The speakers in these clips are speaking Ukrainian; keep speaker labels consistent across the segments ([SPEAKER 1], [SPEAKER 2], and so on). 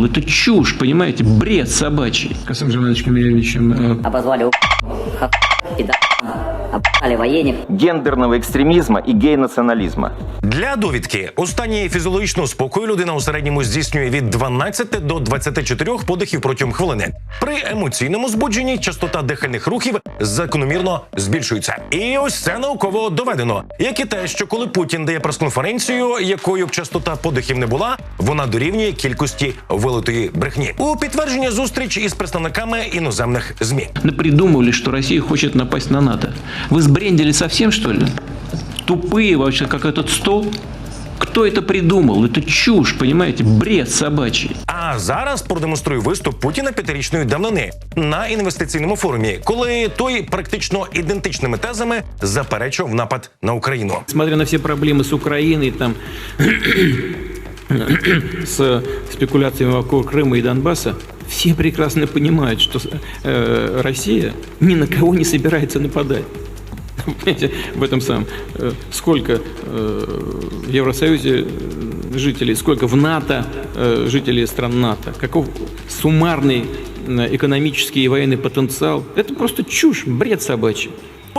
[SPEAKER 1] Это чушь, понимаете, бред собачий. Касым Жанович Камилевичем э,
[SPEAKER 2] обозвали у ха и да военник.
[SPEAKER 3] гендерного екстремізму і гей-націоналізму.
[SPEAKER 4] Для довідки у стані фізіологічного спокою людина у середньому здійснює від 12 до 24 подихів протягом хвилини. При емоційному збудженні частота дихальних рухів закономірно збільшується. І ось це науково доведено, як і те, що коли Путін дає прес-конференцію, якою б частота подихів не була, вона дорівнює кількості вилитої брехні. У підтвердження зустріч із представниками іноземних змі.
[SPEAKER 1] напридумывали, что Россия хочет напасть на НАТО. Вы сбрендили совсем, что ли? Тупые вообще, как этот стол? Кто это придумал? Это чушь, понимаете, бред собачий.
[SPEAKER 4] А зараз продемонструю виступ Путіна п'ятирічної давнини на інвестиційному форумі, коли той практично ідентичними тезами заперечував напад на Україну.
[SPEAKER 1] Смотря на все проблемы с Украиной, там, с спекуляциями вокруг Крыма и Донбасса, все прекрасно понимают, что э, Россия ни на кого не собирается нападать. Понимаете, в этом самом. э, Сколько э, в Евросоюзе э, жителей, сколько в НАТО э, жителей стран НАТО, каков суммарный э, экономический и военный потенциал. Это просто чушь, бред собачий.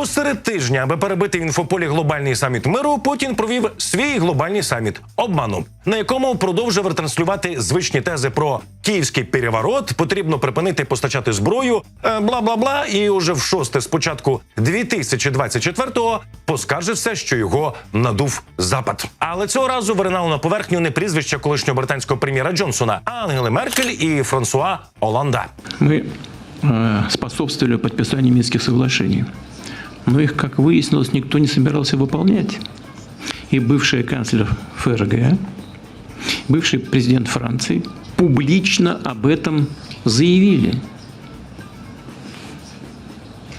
[SPEAKER 4] Посеред тижня, аби перебити в інфополі глобальний саміт миру, Путін провів свій глобальний саміт обману, на якому продовжив ретранслювати звичні тези про київський переворот, потрібно припинити постачати зброю, е, бла бла бла. І уже в шосте з початку 2024-го поскаржився, що його надув запад. Але цього разу виринало на поверхню не прізвища колишнього британського прем'єра Джонсона, а Ангели Меркель і Франсуа Оланда.
[SPEAKER 1] Мы э, способствовали подписанию Минских соглашений. Но их, как выяснилось, никто не собирался выполнять. И бывший канцлер ФРГ, бывший президент Франции публично об этом заявили.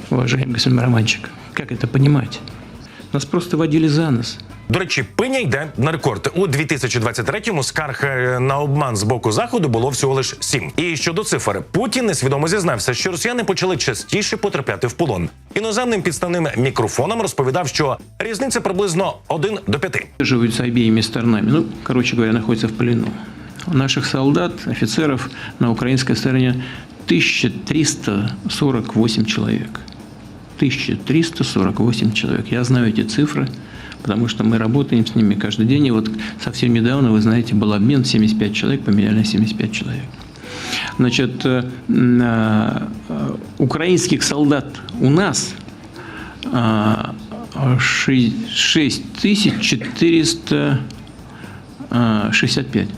[SPEAKER 1] Уважаемый господин Романчик, как это понимать? Нас просто водили за нос.
[SPEAKER 4] До речі, пиня йде на рекорд. У 2023-му скарг е, на обман з боку заходу було всього лиш сім. І щодо цифр, Путін несвідомо зізнався, що росіяни почали частіше потрапляти в полон. Іноземним підставним мікрофоном розповідав, що різниця приблизно 1 до 5.
[SPEAKER 1] Живут обеими сторонами. Ну, короче говоря, находятся в плену. Наших солдат, офицеров на украинской стороне 1348 человек. 1348 человек. Я знаю эти цифры, потому что мы работаем с ними каждый день. И вот совсем недавно, вы знаете, был обмен 75 человек, поменяли на 75 человек. Значит, э, э, э, украинских солдат у нас а, ши- 6465.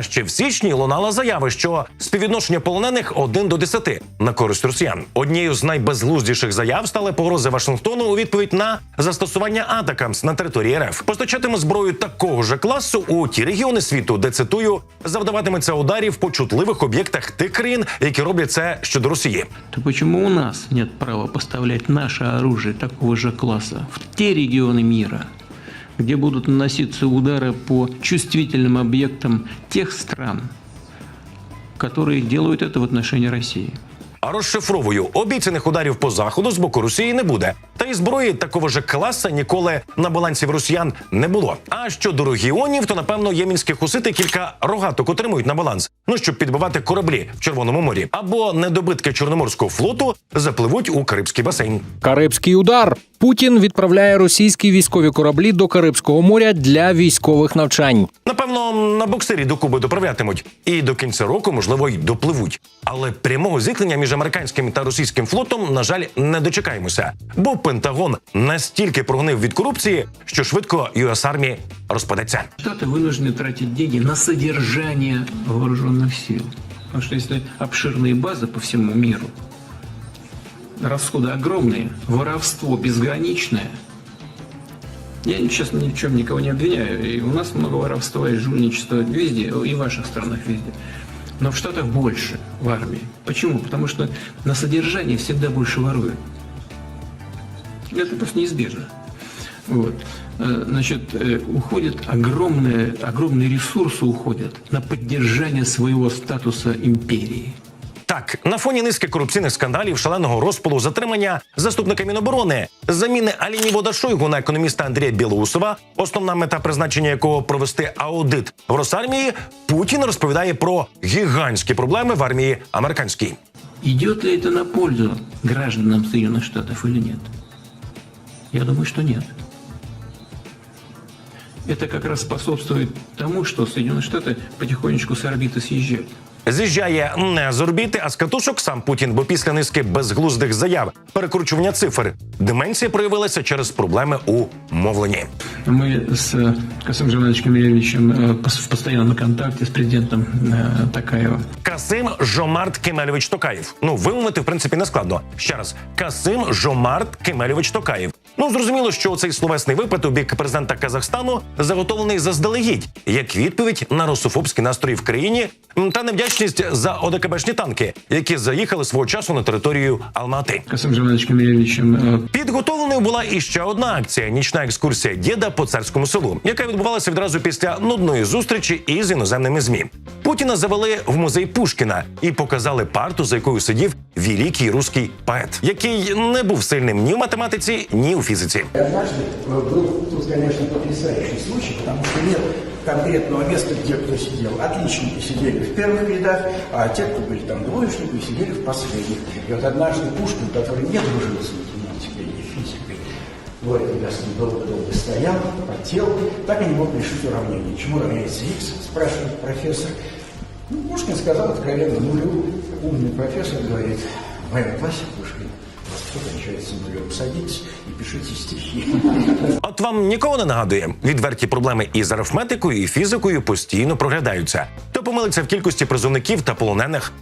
[SPEAKER 4] Ще в січні лунала заява, що співвідношення полонених 1 до 10 на користь росіян. Однією з найбезглуздіших заяв стали погрози Вашингтону у відповідь на застосування атакамс на території РФ. Постачатиме зброю такого ж класу у ті регіони світу, де цитую завдаватиметься ударів по чутливих об'єктах тих країн, які роблять це щодо Росії.
[SPEAKER 1] То почему у нас нет права поставлять наше оружие такого же класса в те регионы мира, где будут наноситься удары по чувствительным объектам тех стран, которые делают это в отношении России?
[SPEAKER 4] А розшифровую обіцяних ударів по заходу з боку Росії не буде. Та й зброї такого ж класа ніколи на балансі в росіян не було. А щодо регіонів, то напевно ємінські хусити кілька рогаток отримують на баланс. Ну щоб підбивати кораблі в Червоному морі, або недобитки Чорноморського флоту запливуть у Карибський басейн.
[SPEAKER 5] Карибський удар. Путін відправляє російські військові кораблі до Карибського моря для військових навчань.
[SPEAKER 4] Напевно, на боксирі до Куби доправлятимуть, і до кінця року, можливо, й допливуть. Але прямого зіткнення між американським та російським флотом, на жаль, не дочекаємося. Бо Пентагон настільки прогнив від корупції, що швидко US Army розпадеться.
[SPEAKER 1] Штаты вынуждены тратить деньги на содержание вооруженных сил. Потому что если обширные базы по всему миру, расходы огромные, воровство безграничное. Я сейчас ни в чем никого не обвиняю. И у нас много воровства и жульничества везде, и в ваших странах везде. Но в Штатах больше в армии. Почему? Потому что на содержание всегда больше воруют. Это просто неизбежно. Вот. Э, Значит, э, уходят огромные, огромные ресурсы уходят на поддержание своего статуса империи.
[SPEAKER 4] Так, на фоні низки корупційних скандалів, шаленого розпалу, затримання заступника Міноборони, заміни Аліні Водашойгу на економіста Андрія Білоусова, основна мета призначення якого провести аудит в Росармії, Путін розповідає про гігантські проблеми в армії американській.
[SPEAKER 1] Идет ли это на пользу гражданам Соединенных Штатов или нет? Я думаю, что нет. Это как раз способствует тому, что Соединенные Штаты потихонечку с орбиты съезжают.
[SPEAKER 4] З'їжджає не з орбіти, а з катушок сам Путін, бо після низки безглуздих заяв, перекручування цифр, деменція проявилася через проблеми у мовленні.
[SPEAKER 1] Мы с э, Касым Жемановичем Емельевичем э, пос- в постоянном контакте с президентом э, Такаева.
[SPEAKER 4] Касим Жомарт Кемельович Токаєв. Ну, вимовити, в принципі, не складно. Ще раз, Касим Жомарт Кемельович Токаєв. Ну, зрозуміло, що цей словесний випад у бік президента Казахстану заготовлений заздалегідь, як відповідь на русофобські настрої в країні м, та невдячність за ОДКБшні танки, які заїхали свого часу на територію Алмати.
[SPEAKER 1] Касым Жемановичем Емельевичем э,
[SPEAKER 4] Підготовленою була і ще одна акція нічна екскурсія діда по царському селу, яка відбувалася відразу після нудної зустрічі із іноземними змі. Путіна завели в музей Пушкіна і показали парту, за якою сидів великий руський поет, який не був сильним ні в математиці, ні у фізиці.
[SPEAKER 6] Однажды э, был тут, конечно, потрясающий случай, потому что нет конкретного места, где кто сидел. Отличники сидели в первых рядах, а те, кто были там двоечники, сидели в последних. И вот однажды Пушкин, который не дружил с математикой и физикой, вот, когда с ним долго-долго стоял, потел, так и не мог решить уравнение. Чему равняется x, спрашивает профессор. Ну, Пушкин сказал откровенно нулю. Умный профессор говорит, в моем классе Пушкин, все кончается нулем. Садитесь и пишите стихи.
[SPEAKER 4] От вам нікого не нагадує, відверті проблеми із арифметикою і фізикою постійно проглядаються. То помилиться в кількості призовників та полонених,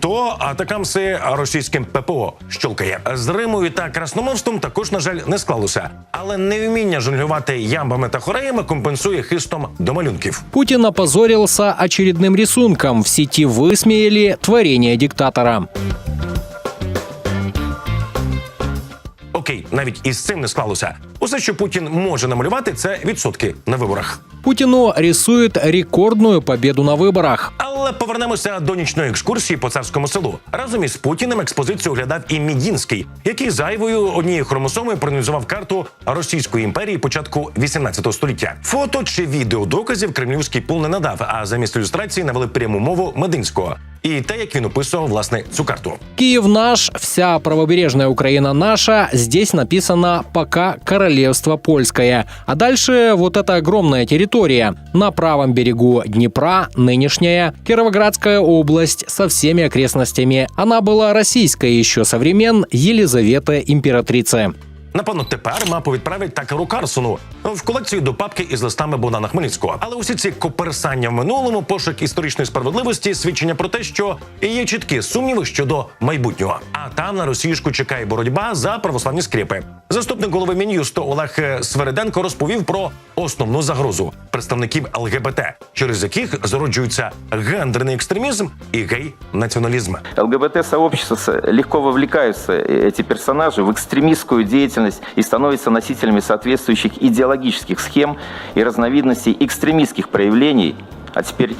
[SPEAKER 4] то атакамси російським ППО щолкає. З Римою та красномовством також, на жаль, не склалося. Але невміння жонглювати ямбами та хореями компенсує хистом до малюнків.
[SPEAKER 5] Путин опозорился очередным рисунком. В сети высмеяли творение диктатора.
[SPEAKER 4] Окей, навіть із цим не склалося. Усе, що Путін може намалювати, це відсотки на виборах.
[SPEAKER 5] Путину рисует рекордную победу на выборах.
[SPEAKER 4] Але повернемося до нічної екскурсії по царському селу. Разом із Путіним експозицію оглядав і Мідінський, який зайвою однією хромосомою проаналізував карту Російської імперії початку 18 століття. Фото чи відео доказів кремлівський пул не надав, а замість ілюстрації навели пряму мову Мединського. І те, як він описував власне цю карту.
[SPEAKER 5] Киев наш, вся правобережная Украина наша. Здесь написано пока королевство польское. А дальше вот эта огромная территория. На правом берегу Днепра нынешняя Кировоградская область со всеми окрестностями. Она была российской еще со времен Елизаветы императрицы.
[SPEAKER 4] Напевно, тепер мапу відправить Такеру Карсону в колекцію до папки із листами Богдана Хмельницького. Але усі ці коперсання в минулому, пошук історичної справедливості, свідчення про те, що є чіткі сумніви щодо майбутнього. А там на російську чекає боротьба за православні скріпи. Заступник голови Мін'юсту Олег Свериденко розповів про основну загрозу представників ЛГБТ, через яких зароджуються гендерний екстремізм і гей-націоналізм.
[SPEAKER 3] ЛГБТ-сообщество с- легко вовлекаются, э, эти персонажи, в экстремистскую деятельность и становятся носителями соответствующих идеологических схем и разновидностей экстремистских проявлений. А теперь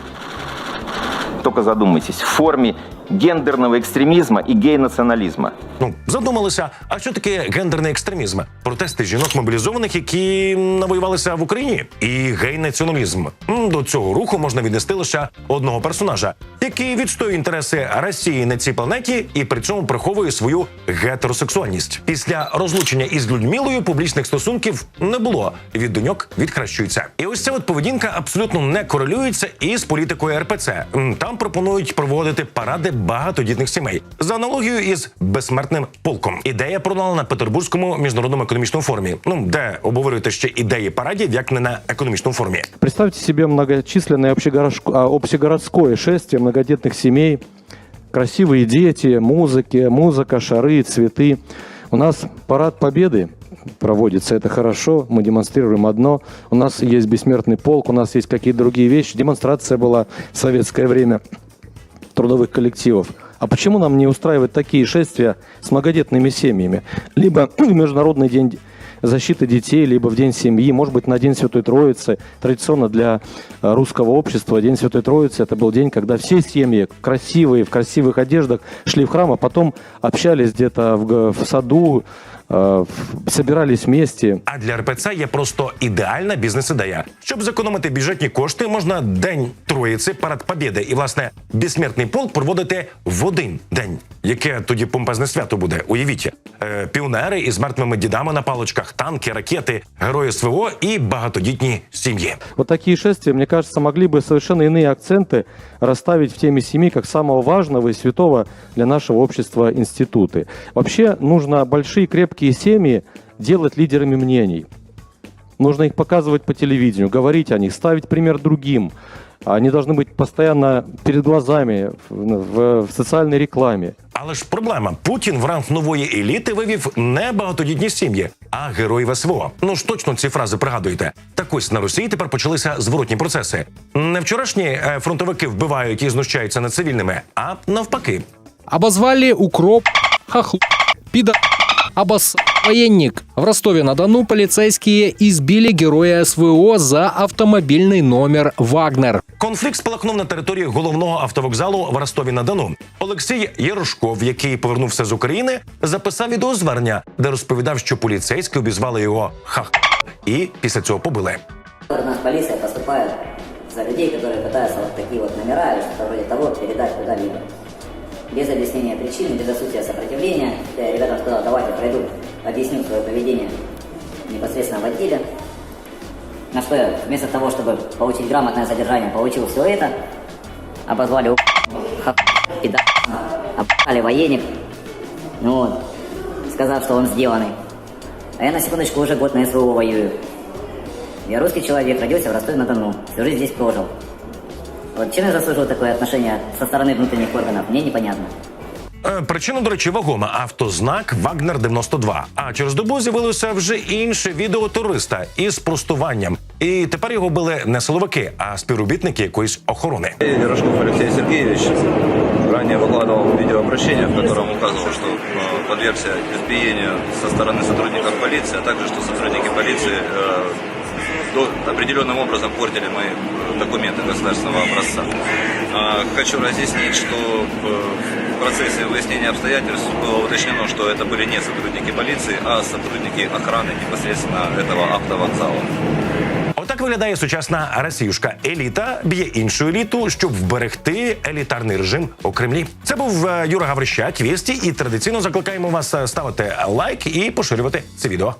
[SPEAKER 3] только задумайтесь, в форме гендерного экстремизма и гей-национализма.
[SPEAKER 4] Ну, задумалися, а що таке гендерний екстремізм? Протести жінок мобілізованих, які навоювалися в Україні, і гей-націоналізм. До цього руху можна віднести лише одного персонажа, який відстоює інтереси Росії на цій планеті і при цьому приховує свою гетеросексуальність. Після розлучення із Людмилою публічних стосунків не було. Від доньок відхрещується. І ось ця от поведінка абсолютно не корелюється із політикою РПЦ. Там пропонують проводити паради багатодітних сімей за аналогією із безсмертним полком. Ідея пролунала на Петербурзькому міжнародному економічному форумі. Ну де обговорюєте ще ідеї парадів, як не на економічному форумі.
[SPEAKER 7] Представьте себе многочисленное общегородско- а, общегородское шествие многодетных семей, красивые дети, музыки, музыка, шары, цветы. У нас парад победы проводится, это хорошо, мы демонстрируем одно. У нас есть бессмертный полк, у нас есть какие-то другие вещи. Демонстрация была в советское время Трудовых коллективов. А почему нам не устраивать такие шествия с многодетными семьями? Либо в Международный день защиты детей, либо в День семьи, может быть, на День Святой Троицы. Традиционно для э, русского общества День Святой Троицы – это был день, когда все семьи красивые, в красивых одеждах шли в храм, а потом общались где-то в, в саду, собирались вместе.
[SPEAKER 4] А для РПЦ є просто ідеальна бізнес-ідея. Щоб зекономити бюджетні кошти, можна День Троїці, парад Побєди і власне безсмертний полк проводити в один день. Яке тоді помпезне свято буде? Уявіть, е, піонери із мертвими дідами на паличках, танки, ракети, герої СВО і багатодітні сім'ї.
[SPEAKER 7] Вот такие шествия, мне кажется, могли бы совершенно иные акценты расставить в теме семьи как самого важного и святого для нашего общества институты. Вообще нужно большие крепкие семьи делать лидерами мнений. Нужно их показывать по телевидению, говорить о них, ставить пример другим. Они должны быть постоянно перед глазами в, в- в социальной рекламе.
[SPEAKER 4] Але ж проблема: Путін в ранг нової еліти вивів не багатодітні сім'ї, а героїв СВО. Ну ж точно ці фрази пригадуєте. Так ось на Росії тепер почалися зворотні процеси. Не вчорашні е, фронтовики вбивають і знущаються над цивільними, а навпаки.
[SPEAKER 5] Обозвали укроп, хохл, пидор, обосс... военник. В Ростове-на-Дону полицейские избили героя СВО за автомобильный номер «Вагнер».
[SPEAKER 4] Конфлікт спалахнув на території головного автовокзалу в Ростові на Дону. Олексій Єрошков, який повернувся з України, записав відеозвернення, де розповідав, що поліцейські обізвали його хах і після цього побили.
[SPEAKER 2] У нас полиция поступает за людей, которые пытаются вот такие вот номера или что-то вроде того передать куда-либо. Без объяснения причины, без отсутствия сопротивления. Я ребятам сказал, давайте пройду, объясню свое поведение непосредственно в отделе. На что я вместо того, чтобы получить грамотное содержание, получил все это. Обозвали ха пидор, обали военник. Ну вот, сказав, что он сделанный. А я на секундочку уже год на СВО воюю. Я русский человек, родился в Ростове-на-Дону, всю жизнь здесь прожил. Вот чем я заслужил такое отношение со стороны внутренних органов, мне непонятно.
[SPEAKER 4] Е, Причина, до речі, вагома автознак Вагнер 92 А через добу з'явилося вже інше відео туриста із простуванням. І тепер його били не силовики, а співробітники якоїсь охорони.
[SPEAKER 8] Рожков Алексей Сергеевич ранее выкладывал видеообращение, в котором указывал, что э, подвергся избиению со стороны сотрудников полиции, а также, что сотрудники полиции э, до- определенным образом портили мои э, документы государственного образца. А, Хочу разъяснить, что э, в процессе выяснения обстоятельств было уточнено, что это были не сотрудники полиции, а сотрудники охраны непосредственно этого автовокзала.
[SPEAKER 4] Отак виглядає сучасна росіюшка. Еліта б'є іншу еліту, щоб вберегти елітарний режим у Кремлі. Це був е, Юра Гаврищак, Вісті, і традиційно закликаємо вас е, ставити лайк і поширювати це відео.